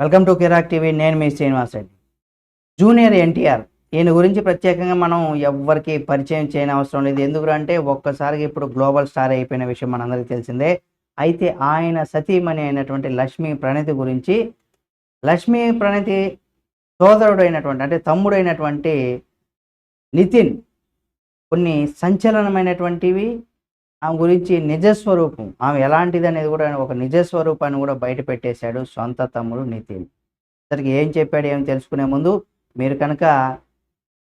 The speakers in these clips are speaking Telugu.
Welcome to Kirik TV. నేను మీ శ్రీనివాస్ రెడ్డి. జూనియర్ ఎన్టీఆర్ ఈయన గురించి ప్రత్యేకంగా మనం ఎవ్వరికి పరిచయం చేయని అవసరం లేదు. ఎందుకంటే ఒక్కసారిగా ఇప్పుడు గ్లోబల్ స్టార్ అయిపోయిన విషయం మనందరికీ తెలిసిందే. అయితే ఆయన సతీమణి అయినటువంటి లక్ష్మీ ప్రణతి గురించి లక్ష్మీ ప్రణతి సోదరుడు అయినటువంటి అంటే తమ్ముడైనటువంటి నితిన్ కొన్ని సంచలనమైనటువంటివి ఆమె గురించి నిజస్వరూపం. ఆమె ఎలాంటిది అనేది కూడా ఒక నిజస్వరూపాన్ని కూడా బయట పెట్టేశాడు సొంత తమ్ముడు నితిన్. అతనికి ఏం చెప్పాడు ఏం తెలుసుకునే ముందు మీరు కనుక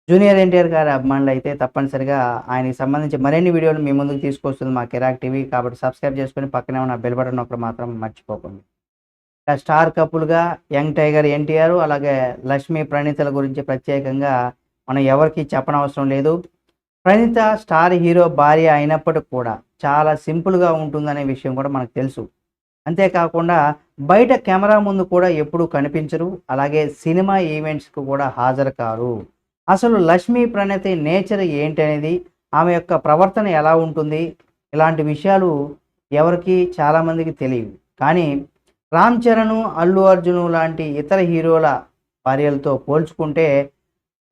జూనియర్ ఎన్టీఆర్ గారి అభిమానులు అయితే తప్పనిసరిగా ఆయనకి సంబంధించి మరిన్ని వీడియోలు మీ ముందుకు తీసుకొస్తుంది మా కిరాక్ టీవీ కాబట్టి సబ్స్క్రైబ్ చేసుకొని పక్కనే ఉన్న బెల్ బటన్ ఒకటి మాత్రం మర్చిపోకండి. ఇక స్టార్ కపుల్గా యంగ్ టైగర్ ఎన్టీఆర్ అలాగే లక్ష్మీ ప్రణీతల గురించి ప్రత్యేకంగా మనం ఎవరికి చెప్పనవసరం లేదు. ప్రణీత స్టార్ హీరో భార్య అయినప్పటికి కూడా చాలా సింపుల్గా ఉంటుందనే విషయం కూడా మనకు తెలుసు. అంతేకాకుండా బయట కెమెరా ముందు కూడా ఎప్పుడూ కనిపించరు. అలాగే సినిమా ఈవెంట్స్కి కూడా హాజరు కారు. అసలు లక్ష్మీ ప్రణతి నేచర్ ఏంటనేది ఆమె యొక్క ప్రవర్తన ఎలా ఉంటుంది ఇలాంటి విషయాలు ఎవరికి చాలామందికి తెలియవు. కానీ రామ్ చరణ్ అల్లు అర్జును లాంటి ఇతర హీరోల భార్యలతో పోల్చుకుంటే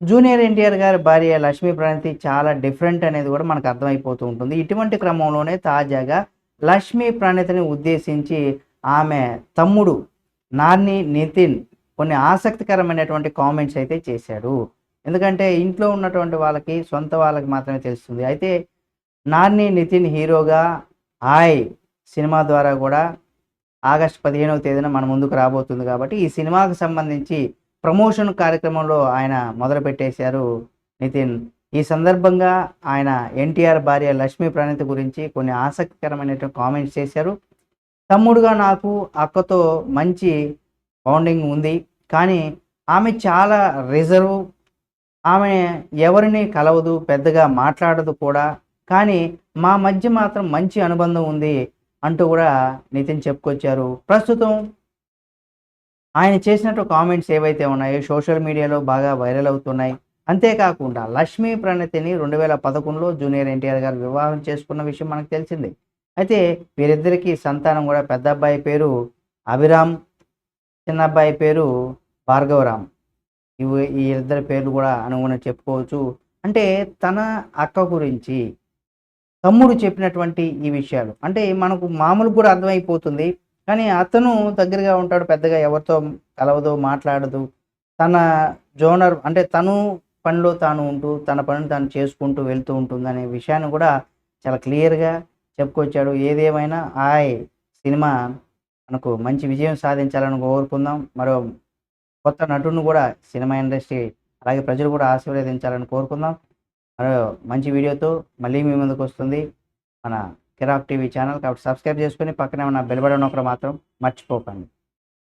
జూనియర్ ఎన్టీఆర్ గారి భార్య లక్ష్మీ ప్రణతి చాలా డిఫరెంట్ అనేది కూడా మనకు అర్థమైపోతూ ఉంటుంది. ఇటువంటి క్రమంలోనే తాజాగా లక్ష్మీ ప్రణతిని ఉద్దేశించి ఆమె తమ్ముడు నాని నితిన్ కొన్ని ఆసక్తికరమైనటువంటి కామెంట్స్ అయితే చేశాడు. ఎందుకంటే ఇంట్లో ఉన్నటువంటి వాళ్ళకి సొంత వాళ్ళకి మాత్రమే తెలుస్తుంది. అయితే నాని నితిన్ హీరోగా హాయ్ సినిమా ద్వారా కూడా ఆగస్టు పదిహేనవ తేదీన మన ముందుకు రాబోతుంది కాబట్టి ఈ సినిమాకు సంబంధించి ప్రమోషన్ కార్యక్రమంలో ఆయన మొదలుపెట్టేశారు నితిన్. ఈ సందర్భంగా ఆయన ఎన్టీఆర్ భార్య లక్ష్మీ ప్రణీత గురించి కొన్ని ఆసక్తికరమైనటువంటి కామెంట్స్ చేశారు. తమ్ముడుగా నాకు అక్కతో మంచి బాండింగ్ ఉంది. కానీ ఆమె చాలా రిజర్వ్. ఆమె ఎవరిని కలవదు పెద్దగా మాట్లాడదు కూడా. కానీ మా మధ్య మాత్రం మంచి అనుబంధం ఉంది అంటూ కూడా నితిన్ చెప్పుకొచ్చారు. ప్రస్తుతం ఆయన చేసినట్టు కామెంట్స్ ఏవైతే ఉన్నాయో సోషల్ మీడియాలో బాగా వైరల్ అవుతున్నాయి. అంతేకాకుండా లక్ష్మీ ప్రణతిని రెండు వేల పదకొండులో జూనియర్ ఎన్టీఆర్ గారు వివాహం చేసుకున్న విషయం మనకు తెలిసింది. అయితే వీరిద్దరికీ సంతానం కూడా పెద్ద అబ్బాయి పేరు అభిరామ్ చిన్న అబ్బాయి పేరు భార్గవరామ్. ఇవి ఈ ఇద్దరి పేర్లు కూడా అనుగుణ చెప్పుకోవచ్చు. అంటే తన అక్క గురించి తమ్ముడు చెప్పినటువంటి ఈ విషయాలు. అంటే మనకు మామూలు కూడా అర్థమైపోతుంది. కానీ అతను దగ్గరగా ఉంటాడు పెద్దగా ఎవరితో కలవదు మాట్లాడదు. తన జోనర్ అంటే తను పనిలో తాను ఉంటూ తన పనిని తాను చేసుకుంటూ వెళ్తూ ఉంటుందనే విషయాన్ని కూడా చాలా క్లియర్గా చెప్పుకొచ్చాడు. ఏదేమైనా ఆయ్ సినిమా మనకు మంచి విజయం సాధించాలని కోరుకుందాం. మరో కొత్త నటుడిని కూడా సినిమా ఇండస్ట్రీ అలాగే ప్రజలు కూడా ఆశీర్వదించాలని కోరుకుందాం. మరో మంచి వీడియోతో మళ్ళీ మీ ముందుకు వస్తుంది. మన కిరాక్ టీవీ ఛానల్ కాబట్టి సబ్స్క్రైబ్ చేసుకొని పక్కనే ఉన్న బెల్బడ బటన్ ఒకటి మాత్రం మర్చిపోకండి.